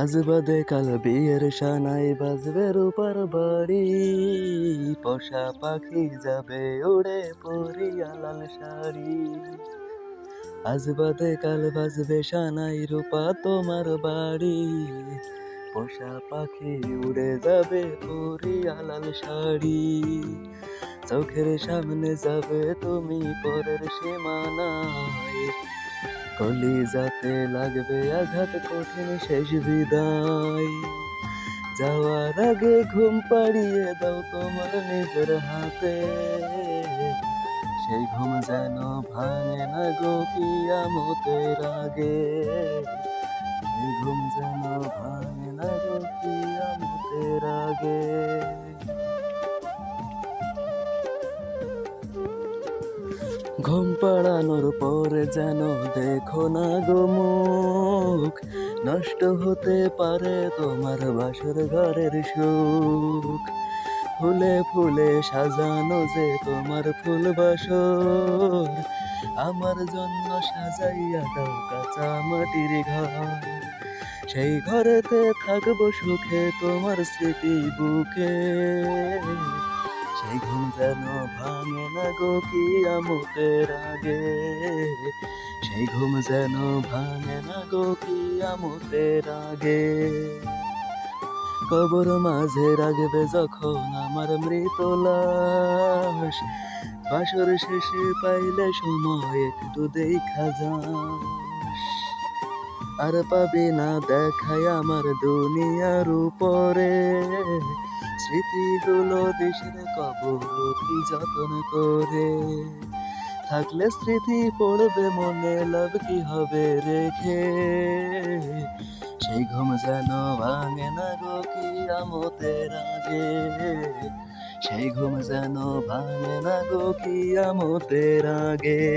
আজ বাদে কাল বিয়ের সানাই বাজবে রূপার বাড়ি। পোষা পাখি যাবে উড়ে পরিয়া লাল শাড়ি। আজ বাদে কাল বাজবে সানাই রূপা তোমার বাড়ি। পোষা পাখি উড়ে যাবে পরিয়া লাল শাড়ি। চোখের সামনে যাবে তুমি পরের সীমানায়। কলি যাতে লাগবে আঘাত, কঠিন শেষ বিদায়। যাওয়ার আগে ঘুম পাড়িয়ে দাও তোমার নিজের হাতে। সেই ঘুম যেন ভাঙে না গো কিয়ামতের আগে। সেই ঘুম যেন ঘুম পাড়ানোর পরে যেন দেখো না গো মুখ। নষ্ট হতে পারে তোমার বাসর ঘরের সুখ। ফুলে ফুলে সাজানো যে তোমার ফুল বাসর। আমার জন্য সাজাইয়া দাও কাঁচা মাটির ঘর। সেই ঘরেতে থাকব সুখে তোমার স্মৃতি বুকে। সেই ঘুম যেন ভাঙে না গো কিয়ামতের আগে? সেই ঘুম যেন ভাঙে না গো কিয়ামতের আগে? কবর মাঝে রাখবে যখন আমার মৃত লাশ। বাসর শেষে পাইলে সময় একটু দেখা যাস আর পাবি না দেখায় আমার দুনিয়ার উপরে। স্মৃতিগুলো দেশের কবর কি যত্ন করে। থাকলে স্মৃতি পড়বে মনে, লাভ কি হবে রেখে? সেই ঘুম যেন ভাঙে না গো কি আমতের আগে। সেই ঘুম যেন ভাঙে না গো কি আমতের আগে।